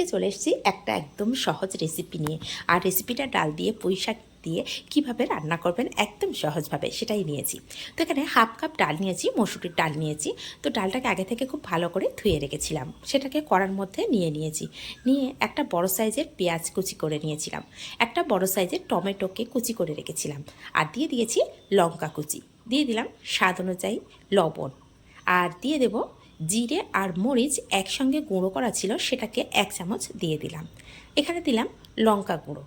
আজকে চলে এসেছি একটা একদম সহজ রেসিপি নিয়ে। আর রেসিপিটা ডাল দিয়ে, পুঁই শাক দিয়ে কীভাবে রান্না করবেন একদম সহজভাবে সেটাই নিয়েছি। তো এখানে হাফ কাপ ডাল নিয়েছি, মসুরির ডাল নিয়েছি। তো ডালটাকে আগে থেকে খুব ভালো করে ধুয়ে রেখেছিলাম। সেটাকে কড়ার মধ্যে নিয়ে নিয়েছি। নিয়ে একটা বড় সাইজের পেঁয়াজ কুচি করে নিয়েছিলাম। একটা বড় সাইজের টমেটোকে কুচি করে রেখেছিলাম। আর দিয়ে দিয়েছি লঙ্কা কুচি। দিয়ে দিলাম স্বাদ অনুযায়ী লবণ। আর দিয়ে দেব জিরে আর মরিচ একসঙ্গে গুঁড়ো করা ছিল, সেটাকে এক চামচ দিয়ে দিলাম। এখানে দিলাম লঙ্কা গুঁড়ো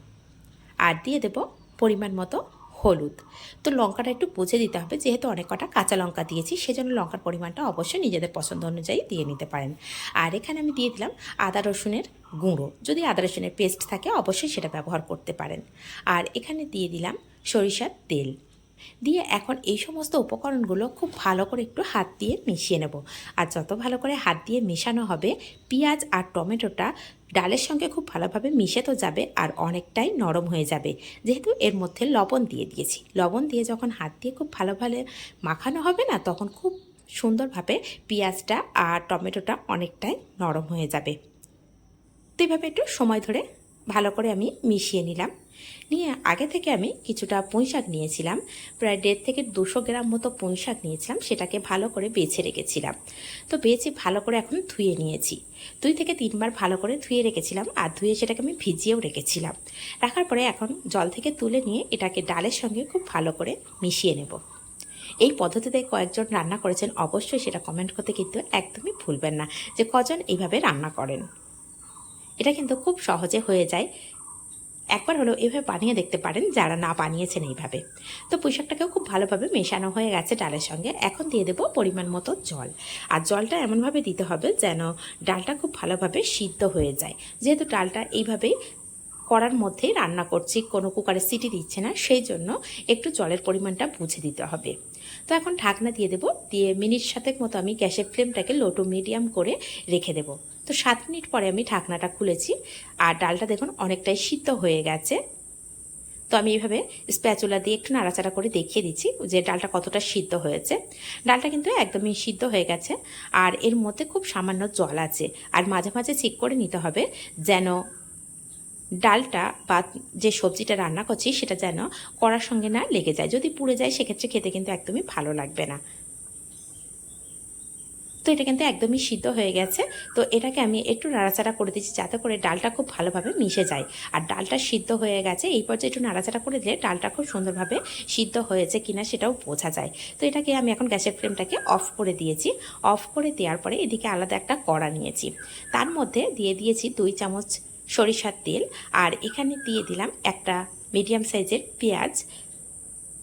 আর দিয়ে দেব পরিমাণ মতো হলুদ। তো লঙ্কাটা একটু বুঝে দিতে হবে, যেহেতু অনেক কটা কাঁচা লঙ্কা দিয়েছি, সেজন্য লঙ্কার পরিমাণটা অবশ্যই নিজেদের পছন্দ অনুযায়ী দিয়ে নিতে পারেন। আর এখানে আমি দিয়ে দিলাম আদা রসুনের গুঁড়ো। যদি আদা রসুনের পেস্ট থাকে, অবশ্যই সেটা ব্যবহার করতে পারেন। আর এখানে দিয়ে দিলাম সরিষার তেল। দিয়ে এখন এই সমস্ত উপকরণগুলো খুব ভালো করে একটু হাত দিয়ে মিশিয়ে নেব। আর যত ভালো করে হাত দিয়ে মেশানো হবে, পেঁয়াজ আর টমেটোটা ডালের সঙ্গে খুব ভালোভাবে মিশে তো যাবে আর অনেকটাই নরম হয়ে যাবে। যেহেতু এর মধ্যে লবণ দিয়ে দিয়েছি। লবণ দিয়ে যখন হাত দিয়ে খুব ভালোভাবে মাখানো হবে না, তখন খুব সুন্দরভাবে পেঁয়াজটা আর টমেটোটা অনেকটাই নরম হয়ে যাবে। তো এইভাবে একটু সময় ধরে ভালো করে আমি মিশিয়ে নিলাম। নিয়ে আগে থেকে আমি কিছুটা পুঁই শাক নিয়েছিলাম। প্রায় দেড় থেকে দুশো গ্রাম মতো পুঁই শাক নিয়েছিলাম, সেটাকে ভালো করে বেছে রেখেছিলাম। তো বেছে ভালো করে এখন ধুয়ে নিয়েছি। দুই থেকে তিনবার ভালো করে ধুয়ে রেখেছিলাম আর ধুয়ে সেটাকে আমি ভিজিয়েও রেখেছিলাম। রাখার পরে এখন জল থেকে তুলে নিয়ে এটাকে ডালের সঙ্গে খুব ভালো করে মিশিয়ে নেব। এই পদ্ধতিতে কয়েকজন রান্না করেছেন, অবশ্যই সেটা কমেন্ট করতে কিন্তু একদমই ভুলবেন না যে কজন এইভাবে রান্না করেন। এটা কিন্তু খুব সহজে হয়ে যায়। একবার হলো এভাবে বানিয়ে দেখতে পারেন যারা না বানিয়েছেন এইভাবে। তো পুঁইশাকটাকেও খুব ভালোভাবে মেশানো হয়ে গেছে ডালের সঙ্গে। এখন দিয়ে দেবো পরিমাণ মতো জল। আর জলটা এমনভাবে দিতে হবে যেন ডালটা খুব ভালোভাবে সিদ্ধ হয়ে যায়। যেহেতু ডালটা এইভাবেই করার মধ্যেই রান্না করছি, কোনো কুকারে সিটি দিচ্ছে না, সেই জন্য একটু জলের পরিমাণটা বুঝে দিতে হবে। তো এখন ঢাকনা দিয়ে দেবো, দিয়ে মিনিট সাতেক মতো আমি গ্যাসের ফ্লেমটাকে লো টু মিডিয়াম করে রেখে দেবো। তো সাত মিনিট পরে আমি ঢাকনাটা খুলেছি, আর ডালটা দেখুন অনেকটাই সিদ্ধ হয়ে গেছে। তো আমি এইভাবে স্প্যাচুলা দিয়ে একটু নাড়াচাড়া করে দেখিয়ে দিচ্ছি যে ডালটা কতটা সিদ্ধ হয়েছে। ডালটা কিন্তু একদমই সিদ্ধ হয়ে গেছে, আর এর মধ্যে খুব সামান্য জল আছে, আর মাঝে মাঝে চেক করে নিতে হবে যেন ডালটা বা যে সবজিটা রান্না করছি সেটা যেন কড়ার সঙ্গে না লেগে যায়। যদি পুড়ে যায় সেক্ষেত্রে খেতে কিন্তু একদমই ভালো লাগবে না। তো এটা কিন্তু একদমই সিদ্ধ হয়ে গেছে। তো এটাকে আমি একটু নাড়াচাড়া করে দিচ্ছি যাতে করে ডালটা খুব ভালোভাবে মিশে যায়। আর ডালটা সিদ্ধ হয়ে গেছে, এই পর্যায়ে একটু নাড়াচাড়া করে দিলে ডালটা খুব সুন্দরভাবে সিদ্ধ হয়েছে কিনা সেটাও বোঝা যায়। তো এটাকে আমি এখন গ্যাসের ফ্লেমটাকে অফ করে দিয়েছি। অফ করে দেওয়ার পরে এদিকে আলাদা একটা কড়া নিয়েছি। তার মধ্যে দিয়ে দিয়েছি দুই চামচ সরিষার তেল। আর এখানে দিয়ে দিলাম একটা মিডিয়াম সাইজের পেঁয়াজ।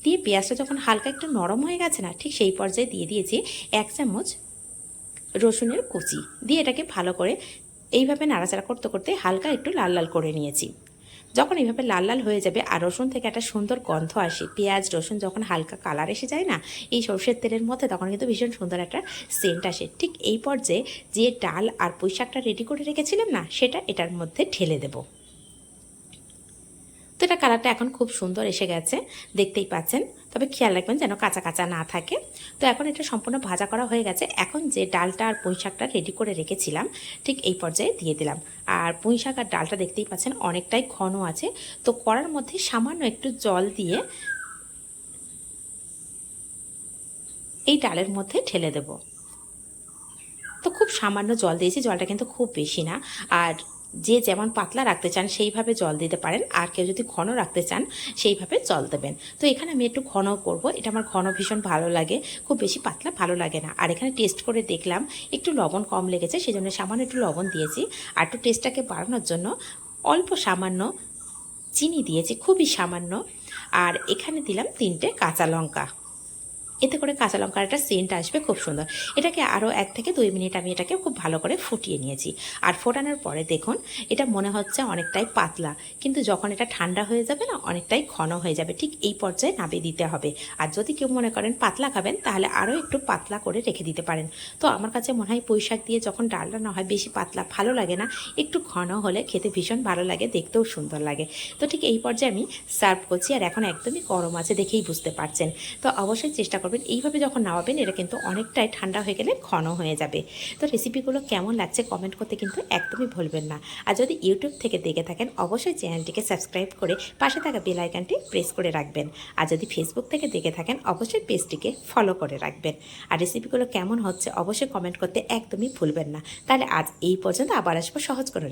দিয়ে পেঁয়াজটা যখন হালকা একটু নরম হয়ে গেছে না, ঠিক সেই পর্যায়ে দিয়ে দিয়েছি এক চামচ রসুনের কুচি দিয়ে এটাকে ভালো করে এইভাবে নাড়াচাড়া করতে করতে হালকা একটু লাল লাল করে নিয়েছি। যখন এইভাবে লাল লাল হয়ে যাবে আর রসুন থেকে একটা সুন্দর গন্ধ আসে, পেঁয়াজ, রসুন যখন হালকা কালার এসে যায় না, এই সর্ষের তেলের মধ্যে তখন কিন্তু ভীষণ সুন্দর একটা সেন্ট আসে। ঠিক এই পর্যায়ে যে ডাল আর পুঁই শাকটা রেডি করে রেখেছিলাম না, সেটা এটার মধ্যে ঢেলে দেবো। তো এটা কালারটা এখন খুব সুন্দর এসে গেছে, দেখতেই পাচ্ছেন। তবে খেয়াল রাখবেন যেন কাঁচা কাঁচা না থাকে। তো এখন এটা সম্পূর্ণ ভাজা করা হয়ে গেছে। এখন যে ডালটা আর পুঁই শাকটা রেডি করে রেখেছিলাম, ঠিক এই পর্যায়ে দিয়ে দিলাম। আর পুঁই শাক আর ডালটা দেখতেই পাচ্ছেন অনেকটাই ঘন আছে। তো করার মধ্যে সামান্য একটু জল দিয়ে এই ডালের মধ্যে ঢেলে দেব। তো খুব সামান্য জল দিয়েছি, জলটা কিন্তু খুব বেশি না। আর যে যেমন পাতলা রাখতে চান, সেইভাবে জল দিতে পারেন। আর কেউ যদি ঘন রাখতে চান, সেইভাবে জল দেবেন। তো এখানে আমি একটু ঘন করব। এটা আমার ঘন ভীষণ ভালো লাগে। খুব বেশি পাতলা ভালো লাগে না। আর এখানে টেস্ট করে দেখলাম, একটু লবণ কম লেগেছে সেই জন্য সামান্য একটু লবণ দিয়েছি। আর একটু টেস্টটাকে বাড়ানোর জন্য অল্প সামান্য চিনি দিয়েছি, খুবই সামান্য। আর এখানে দিলাম তিনটে কাঁচা লঙ্কা। এতে করে কাঁচা লঙ্কার একটা সেন্ট আসবে, খুব সুন্দর। এটাকে আরও এক থেকে দুই মিনিট আমি এটাকে খুব ভালো করে ফুটিয়ে নিয়েছি। আর ফোটানোর পরে দেখুন, এটা মনে হচ্ছে অনেকটাই পাতলা, কিন্তু যখন এটা ঠান্ডা হয়ে যাবে না, অনেকটাই ঘন হয়ে যাবে। ঠিক এই পর্যায়ে নামিয়ে দিতে হবে। আর যদি কেউ মনে করেন পাতলা খাবেন, তাহলে আরও একটু পাতলা করে রেখে দিতে পারেন। তো আমার কাছে মনে হয় পুঁই শাক দিয়ে যখন ডাল রান্না হয় বেশি পাতলা, ভালো লাগে না, একটু ঘন হলে খেতে ভীষণ ভালো লাগে, দেখতেও সুন্দর লাগে। তো ঠিক এই পর্যায়ে আমি সার্ভ করছি, আর এখন একদমই গরম আছে দেখেই বুঝতে পারছেন। তো অবশ্যই চেষ্টা করবেন করবেন এইভাবে যখন নামাবেন, এটা কিন্তু অনেকটাই ঠান্ডা হয়ে গেলে ঘন হয়ে যাবে। তো রেসিপিগুলো কেমন লাগছে কমেন্ট করতে কিন্তু একদমই ভুলবেন না। আর যদি ইউটিউব থেকে দেখে থাকেন, অবশ্যই চ্যানেলটিকে সাবস্ক্রাইব করে পাশে থাকা বেল আইকনটি প্রেস করে রাখবেন। আর যদি ফেসবুক থেকে দেখে থাকেন, অবশ্যই পেজটিকে ফলো করে রাখবেন। আর রেসিপিগুলো কেমন হচ্ছে, অবশ্যই কমেন্ট করতে একদমই ভুলবেন না। তাহলে আজ এই পর্যন্ত, আবার আসব সহজ করে